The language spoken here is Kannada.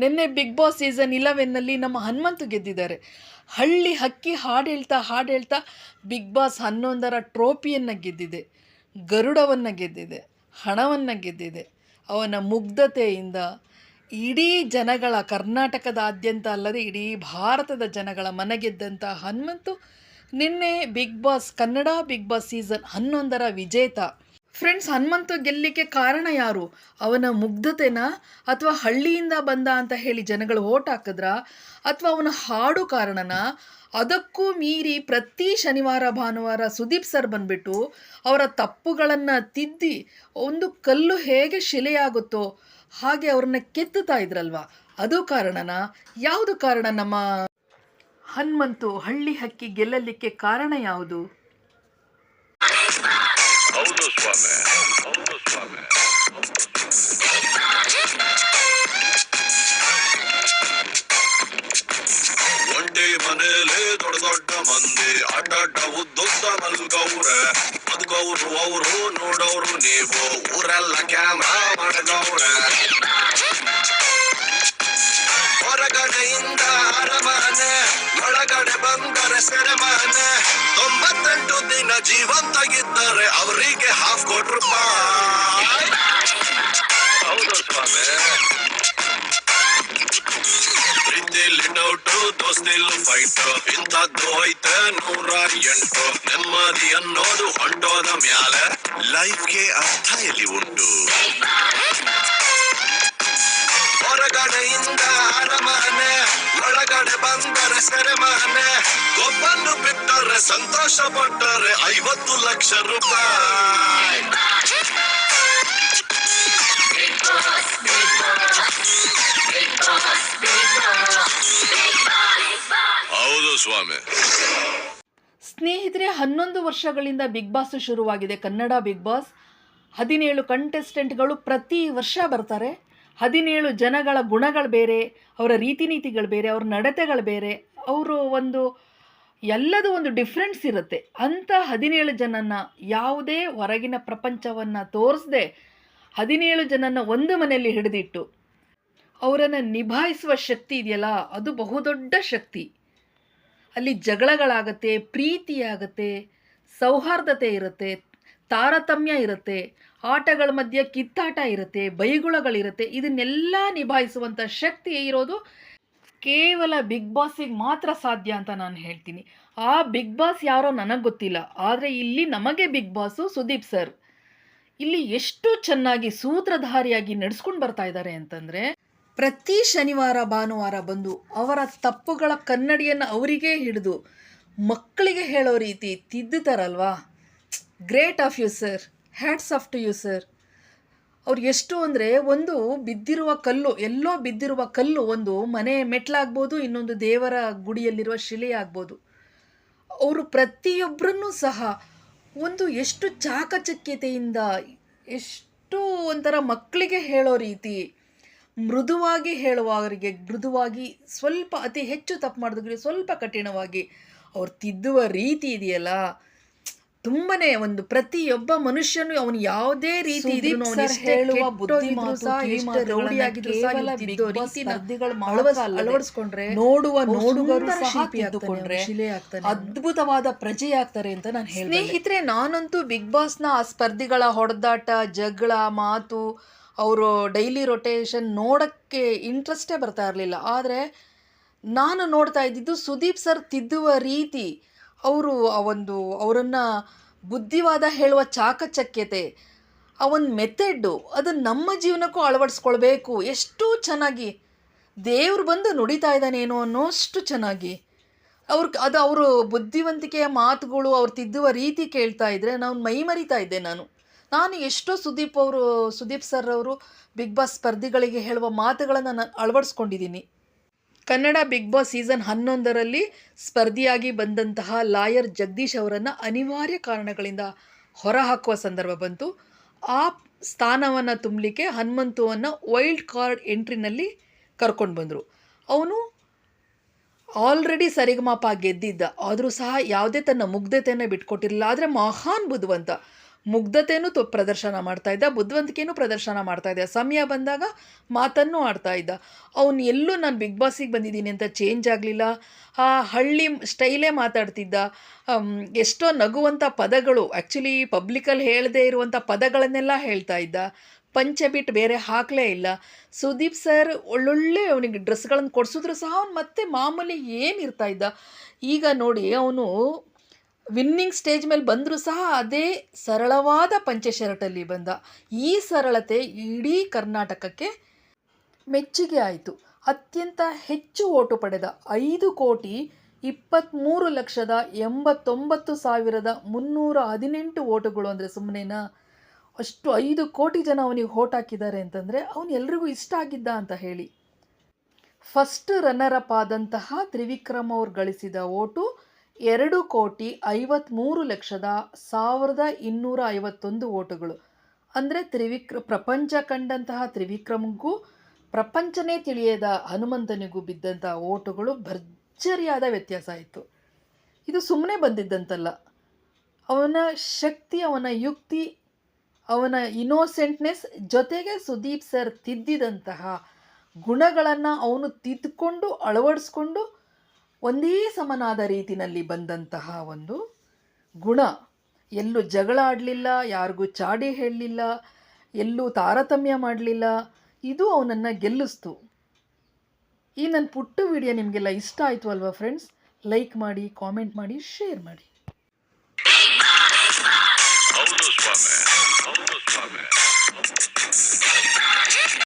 ನಿನ್ನೆ ಬಿಗ್ ಬಾಸ್ ಸೀಸನ್ ಇಲೆವೆನ್ನಲ್ಲಿ ನಮ್ಮ ಹನುಮಂತು ಗೆದ್ದಿದ್ದಾರೆ. ಹಳ್ಳಿ ಹಕ್ಕಿ ಹಾಡು ಹೇಳ್ತಾ ಹಾಡು ಹೇಳ್ತಾ ಬಿಗ್ ಬಾಸ್ ಹನ್ನೊಂದರ ಟ್ರೋಫಿಯನ್ನು ಗೆದ್ದಿದೆ. ಗರುಡವನ್ನು ಗೆದ್ದಿದೆ. ಹಣವನ್ನು ಗೆದ್ದಿದೆ. ಅವನ ಮುಗ್ಧತೆಯಿಂದ ಇಡೀ ಜನಗಳ, ಕರ್ನಾಟಕದಾದ್ಯಂತ ಅಲ್ಲದೆ ಇಡೀ ಭಾರತದ ಜನಗಳ ಮನಗೆದ್ದಂಥ ಹನುಮಂತು ನಿನ್ನೆ Big Boss Kannada Big Boss season ಹನ್ನೊಂದರ ವಿಜೇತ ಫ್ರೆಂಡ್ಸ್ ಹನುಮಂತ ಗೆಲ್ಲಿಕ್ಕೆ ಕಾರಣ ಯಾರು? ಅವನ ಮುಗ್ಧತೆನ? ಅಥವಾ ಹಳ್ಳಿಯಿಂದ ಬಂದ ಅಂತ ಹೇಳಿ ಜನಗಳು ಓಟ್ ಹಾಕಿದ್ರ? ಅಥವಾ ಅವನ ಹಾಡು ಕಾರಣನ? ಅದಕ್ಕೂ ಮೀರಿ ಪ್ರತಿ ಶನಿವಾರ, ಭಾನುವಾರ ಸುದೀಪ್ ಸರ್ ಬಂದ್ಬಿಟ್ಟು ಅವರ ತಪ್ಪುಗಳನ್ನು ತಿದ್ದಿ ಒಂದು ಕಲ್ಲು ಹೇಗೆ ಶಿಲೆಯಾಗುತ್ತೋ ಹಾಗೆ ಅವ್ರನ್ನ ಕೆತ್ತುತ್ತಾ ಇದ್ರಲ್ವಾ? ಅದು ಕಾರಣನ? ಯಾವುದು ಕಾರಣ ನಮ್ಮ ಹನುಮಂತು ಹಳ್ಳಿ ಹಕ್ಕಿ ಗೆಲ್ಲಲಿಕ್ಕೆ ಕಾರಣ ಯಾವುದು? ಮನೇಲಿ ದೊಡ್ಡ ದೊಡ್ಡ ಮಂದಿ ಅಡ್ಡಡ್ಡ ಉದ್ದುದ್ದ ಮಲ್ಗವ್ರೆ ಬದುಕವ್ರು ಅವರು ನೋಡವ್ರು ನೀವು ಊರೆಲ್ಲ ಕ್ಯಾಮ್ರಾ ಮಾಡಗವ್ರೆ ಹೊರಗಡೆಯಿಂದ ಅರಮನೆ ಒಳಗಡೆ ಬಂದರೆ ಸೆರೆಮನೆ ತೊಂಬತ್ತೆಂಟು ದಿನ ಜೀವಂತಾಗಿದ್ದಾರೆ ಅವರಿಗೆ ಹಾಫ್ ಕೋಟಿ ರೂಪಾಯಿ ಹೌದು ಸ್ವಾಮಿ. ಪ್ರೀತಿಲಿ ಡೌಟು ದೋಸ್ತಿಲು ಫೈಟ್ ಇಂಥದ್ದು ಐತೆ ನೂರ ಎಂಟು. ನೆಮ್ಮದಿ ಅನ್ನೋದು ಹೊಂಟೋದ ಮ್ಯಾಲೆ. ಲೈಫ್ಗೆ ಅರ್ಥ ಎಲ್ಲಿ ಉಂಟು? ಹೊರಗಡೆಯಿಂದ ಅರಮನೆ ಒಳಗಡೆ ಬಂದರೆ ಸೆರೆಮನೆ. ಒಬ್ಬನ್ನು ಬಿಟ್ಟರೆ ಸಂತೋಷ ಪಟ್ಟರೆ ಐವತ್ತು ಲಕ್ಷ ರೂಪಾಯಿ. ಹೌದು ಸ್ವಾಮಿ. ಸ್ನೇಹಿತರೆ ಹನ್ನೊಂದು ವರ್ಷಗಳಿಂದ ಬಿಗ್ ಬಾಸ್ ಶುರುವಾಗಿದೆ ಕನ್ನಡ ಬಿಗ್ ಬಾಸ್ ಹದಿನೇಳು ಕಂಟೆಸ್ಟೆಂಟ್ಗಳು ಪ್ರತಿ ವರ್ಷ ಬರ್ತಾರೆ. ಹದಿನೇಳು ಜನಗಳ ಗುಣಗಳು ಬೇರೆ, ಅವರ ರೀತಿ ನೀತಿಗಳು ಬೇರೆ, ಅವ್ರ ನಡತೆಗಳು ಬೇರೆ, ಅವರು ಒಂದು ಎಲ್ಲದೂ ಒಂದು ಡಿಫ್ರೆನ್ಸ್ ಇರುತ್ತೆ. ಅಂಥ ಹದಿನೇಳು ಜನನ ಯಾವುದೇ ಹೊರಗಿನ ಪ್ರಪಂಚವನ್ನು ತೋರಿಸದೆ ಹದಿನೇಳು ಜನನ ಒಂದು ಮನೆಯಲ್ಲಿ ಹಿಡಿದಿಟ್ಟು ಅವರನ್ನು ನಿಭಾಯಿಸುವ ಶಕ್ತಿ ಇದೆಯಲ್ಲ, ಅದು ಬಹುದೊಡ್ಡ ಶಕ್ತಿ. ಅಲ್ಲಿ ಜಗಳಗಳಾಗತ್ತೆ ಪ್ರೀತಿ ಆಗತ್ತೆ ಸೌಹಾರ್ದತೆ ಇರುತ್ತೆ, ತಾರತಮ್ಯ ಇರುತ್ತೆ ಆಟಗಳ ಮಧ್ಯೆ ಕಿತ್ತಾಟ ಇರುತ್ತೆ, ಬೈಗುಳಗಳಿರುತ್ತೆ, ಇದನ್ನೆಲ್ಲ ನಿಭಾಯಿಸುವಂಥ ಶಕ್ತಿ ಇರೋದು ಕೇವಲ ಬಿಗ್ ಬಾಸಿಗೆ ಮಾತ್ರ ಸಾಧ್ಯ ಅಂತ ನಾನು ಹೇಳ್ತೀನಿ. ಆ ಬಿಗ್ ಬಾಸ್ ಯಾರೋ ನನಗೆ ಗೊತ್ತಿಲ್ಲ, ಆದರೆ ಇಲ್ಲಿ ನಮಗೆ ಬಿಗ್ ಬಾಸು ಸುದೀಪ್ ಸರ್. ಇಲ್ಲಿ ಎಷ್ಟು ಚೆನ್ನಾಗಿ ಸೂತ್ರಧಾರಿಯಾಗಿ ನಡೆಸ್ಕೊಂಡು ಬರ್ತಾ ಇದ್ದಾರೆ ಅಂತಂದರೆ, ಪ್ರತಿ ಶನಿವಾರ, ಭಾನುವಾರ ಬಂದು ಅವರ ತಪ್ಪುಗಳ ಕನ್ನಡಿಯನ್ನು ಅವರಿಗೇ ಹಿಡಿದು ಮಕ್ಕಳಿಗೆ ಹೇಳೋ ರೀತಿ ತಿದ್ದುತ್ತಾರಲ್ವಾ? Great of you sir. Hats off to you sir ಅವ್ರು ಎಷ್ಟು ಅಂದರೆ ಒಂದು ಬಿದ್ದಿರುವ ಕಲ್ಲು, ಎಲ್ಲೋ ಬಿದ್ದಿರುವ ಕಲ್ಲು ಒಂದು ಮನೆ ಮೆಟ್ಲಾಗ್ಬೋದು, ಇನ್ನೊಂದು ದೇವರ ಗುಡಿಯಲ್ಲಿರುವ ಶಿಲೆ ಆಗ್ಬೋದು. ಅವರು ಪ್ರತಿಯೊಬ್ಬರನ್ನೂ ಸಹ ಒಂದು ಎಷ್ಟು ಚಾಕಚಕ್ಯತೆಯಿಂದ, ಎಷ್ಟು ಒಂಥರ ಮಕ್ಕಳಿಗೆ ಹೇಳೋ ರೀತಿ, ಮೃದುವಾಗಿ ಹೇಳುವವರಿಗೆ, ಮೃದುವಾಗಿ ಸ್ವಲ್ಪ ಅತಿ ಹೆಚ್ಚು ತಪ್ಪು ಮಾಡಿದ್ರೆ ಸ್ವಲ್ಪ ಕಠಿಣವಾಗಿ ಅವ್ರು ತಿದ್ದುವ ರೀತಿ ಇದೆಯಲ್ಲ? ತುಂಬನೇ ಒಂದು ಪ್ರತಿಯೊಬ್ಬ ಮನುಷ್ಯನು ಅವನು ಯಾವುದೇ ರೀತಿ ಅಳವಡಿಸ್ಕೊಂಡ್ರೆ ನೋಡುವ ನೋಡುಗರು ಸುಂದರ ಸಹ ಶಿಲ್ಪಿ ಆಗ್ತಾನೆ, ಶಿಲೆ ಆಗ್ತಾನೆ ಅವ್ನು. ಅದ್ಭುತವಾದ ಪ್ರಜೆಯಾಗ್ತಾರೆ ಅಂತ ನಾನು ಹೇಳಿ ಸ್ನೇಹಿತರೆ ನಾನಂತೂ ಬಿಗ್ ಬಾಸ್ ಆ ಸ್ಪರ್ಧಿಗಳ ಹೊಡೆದಾಟ ಜಗಳ ಮಾತು ಅವರು ಡೈಲಿ ರೊಟೇಷನ್ ನೋಡಕ್ಕೆ ಇಂಟ್ರೆಸ್ಟೇ ಬರ್ತಾ ಇರಲಿಲ್ಲ ಆದರೆ ನಾನು ನೋಡ್ತಾ ಇದ್ದಿದ್ದು ಸುದೀಪ್ ಸರ್ ತಿದ್ದುವ ರೀತಿ ಅವರು ಆ ಒಂದು ಅವರನ್ನು ಬುದ್ಧಿವಾದ ಹೇಳುವ ಚಾಕಚಕ್ಯತೆ, ಆ ಒಂದು ಮೆಥೆಡ್ಡು ಅದು ನಮ್ಮ ಜೀವನಕ್ಕೂ ಅಳವಡಿಸ್ಕೊಳ್ಬೇಕು. ಎಷ್ಟು ಚೆನ್ನಾಗಿ ದೇವ್ರು ಬಂದು ನುಡಿತಾ ಇದ್ದಾನೇನೋ ಅನ್ನೋಷ್ಟು ಚೆನ್ನಾಗಿ. ಅವ್ರ ಅದು ಅವರು ಬುದ್ಧಿವಂತಿಕೆಯ ಮಾತುಗಳು ಅವ್ರು ತಿದ್ದುವ ರೀತಿ ಕೇಳ್ತಾ ಇದ್ರೆ ನಾನು ಮೈ ಮರಿತಾ ಇದ್ದೆ ನಾನು. ನಾನು ಎಷ್ಟೋ ಸುದೀಪ್ ಅವರು, ಸುದೀಪ್ ಸರ್ ಅವರು, ಬಿಗ್ ಬಾಸ್ ಸ್ಪರ್ಧಿಗಳಿಗೆ ಹೇಳುವ ಮಾತುಗಳನ್ನು ನಾನು ಅಳವಡಿಸ್ಕೊಂಡಿದ್ದೀನಿ. ಕನ್ನಡ ಬಿಗ್ ಬಾಸ್ ಸೀಸನ್ ಹನ್ನೊಂದರಲ್ಲಿ ಸ್ಪರ್ಧಿಯಾಗಿ ಬಂದಂತಹ ಲಾಯರ್ ಜಗದೀಶ್ ಅವರನ್ನು ಅನಿವಾರ್ಯ ಕಾರಣಗಳಿಂದ ಹೊರಹಾಕುವ ಸಂದರ್ಭ ಬಂತು. ಆ ಸ್ಥಾನವನ್ನು ತುಂಬಲಿಕ್ಕೆ ಹನುಮಂತುವನ್ನು ವೈಲ್ಡ್ ಕಾರ್ಡ್ ಎಂಟ್ರಿನಲ್ಲಿ ಕರ್ಕೊಂಡು ಬಂದರು. ಅವನು ಆಲ್ರೆಡಿ ಸರಿಗಮಪ ಗೆದ್ದಿದ್ದ, ಆದರೂ ಸಹ ಯಾವುದೇ ತನ್ನ ಮುಗ್ಧತೆಯನ್ನು ಬಿಟ್ಕೊಟ್ಟಿರಲಿಲ್ಲ. ಆದರೆ ಮಹಾನ್ ಬುದ್ಧಿವಂತ. ಮುಗ್ಧತೆಯೂ ತು ಪ್ರದರ್ಶನ ಮಾಡ್ತಾ ಇದ್ದ ಬುದ್ಧಿವಂತಿಕೆಯೂ ಪ್ರದರ್ಶನ ಮಾಡ್ತಾ ಇದ್ದ. ಸಮಯ ಬಂದಾಗ ಮಾತನ್ನು ಆಡ್ತಾ ಇದ್ದ. ಅವನು ಎಲ್ಲೂ ನಾನು ಬಿಗ್ ಬಾಸಿಗೆ ಬಂದಿದ್ದೀನಿ ಅಂತ ಚೇಂಜ್ ಆಗಲಿಲ್ಲ. ಆ ಹಳ್ಳಿ ಸ್ಟೈಲೇ ಮಾತಾಡ್ತಿದ್ದ. ಎಷ್ಟೋ ನಗುವಂಥ ಪದಗಳು ಆ್ಯಕ್ಚುಲಿ ಪಬ್ಲಿಕಲ್ಲಿ ಹೇಳದೇ ಇರುವಂಥ ಪದಗಳನ್ನೆಲ್ಲ ಹೇಳ್ತಾ ಇದ್ದ. ಪಂಚೆ ಬಿಟ್ಟು ಬೇರೆ ಹಾಕಲೇ ಇಲ್ಲ. ಸುದೀಪ್ ಸರ್ ಒಳ್ಳೊಳ್ಳೆ ಅವನಿಗೆ ಡ್ರೆಸ್ಗಳನ್ನು ಕೊಡಿಸಿದ್ರು ಸಹ ಅವ್ನು ಮತ್ತೆ ಮಾಮೂಲಿ ಏನಿರ್ತಾ ಇದ್ದ. ಈಗ ನೋಡಿ ಅವನು ವಿನ್ನಿಂಗ್ ಸ್ಟೇಜ್ ಮೇಲೆ ಬಂದರೂ ಸಹ ಅದೇ ಸರಳವಾದ ಪಂಚಶರಟಲ್ಲಿ ಬಂದ ಈ ಸರಳತೆ ಇಡೀ ಕರ್ನಾಟಕಕ್ಕೆ ಮೆಚ್ಚುಗೆ ಆಯಿತು. ಅತ್ಯಂತ ಹೆಚ್ಚು ಓಟು ಪಡೆದ ಐದು ಕೋಟಿ ಇಪ್ಪತ್ತ್ಮೂರು ಲಕ್ಷದ ಎಂಬತ್ತೊಂಬತ್ತು ಸಾವಿರದ ಮುನ್ನೂರ ಹದಿನೆಂಟು ಓಟುಗಳು ಅಂದರೆ ಸುಮ್ಮನೆನಾ ಅಷ್ಟು ಐದು ಕೋಟಿ ಜನ ಅವನಿಗೆ ಓಟ್ ಹಾಕಿದ್ದಾರೆ ಅಂತಂದರೆ ಅವನು ಎಲ್ರಿಗೂ ಇಷ್ಟ ಆಗಿದ್ದ ಅಂತ ಹೇಳಿ. ಫಸ್ಟ್ ರನ್ನರಪ್ ಆದಂತಹ ತ್ರಿವಿಕ್ರಮ್ ಅವ್ರು ಗಳಿಸಿದ ಓಟು ಎರಡು ಕೋಟಿ ಐವತ್ತ್ಮೂರು ಲಕ್ಷದ ಸಾವಿರದ ಇನ್ನೂರ ಐವತ್ತೊಂದು ಓಟುಗಳು. ಅಂದರೆ ತ್ರಿವಿಕ್ರ, ಪ್ರಪಂಚ ಕಂಡಂತಹ ತ್ರಿವಿಕ್ರಮಗೂ, ಪ್ರಪಂಚನೇ ತಿಳಿಯದ ಹನುಮಂತನಿಗೂ ಬಿದ್ದಂಥ ಓಟುಗಳು ಭರ್ಜರಿಯಾದ ವ್ಯತ್ಯಾಸ ಆಯಿತು ಇದು ಸುಮ್ಮನೆ ಬಂದಿದ್ದಂತಲ್ಲ. ಅವನ ಶಕ್ತಿ, ಅವನ ಯುಕ್ತಿ, ಅವನ ಇನೋಸೆಂಟ್ನೆಸ್ ಜೊತೆಗೆ ಸುದೀಪ್ ಸರ್ ತಿದ್ದಿದಂತಹ ಗುಣಗಳನ್ನು ಅವನು ತಿದ್ದುಕೊಂಡು ಅಳವಡಿಸ್ಕೊಂಡು ಒಂದೇ ಸಮನಾದ ರೀತಿನಲ್ಲಿ ಬಂದಂತಹ ಒಂದು ಗುಣ. ಎಲ್ಲೂ ಜಗಳ ಆಡಲಿಲ್ಲ ಯಾರಿಗೂ ಚಾಡಿ ಹೇಳಲಿಲ್ಲ, ಎಲ್ಲೂ ತಾರತಮ್ಯ ಮಾಡಲಿಲ್ಲ. ಇದು ಅವನನ್ನು ಗೆಲ್ಲಿಸ್ತು. ಈ ನನ್ನ ಪುಟ್ಟ ವಿಡಿಯೋ ನಿಮಗೆಲ್ಲ ಇಷ್ಟ ಆಯಿತು ಅಲ್ವಾ ಫ್ರೆಂಡ್ಸ್ ಲೈಕ್ ಮಾಡಿ ಕಾಮೆಂಟ್ ಮಾಡಿ ಶೇರ್ ಮಾಡಿ. ಹೌದು ಸ್ವಾಮಿ ಹೌದು ಸ್ವಾಮಿ.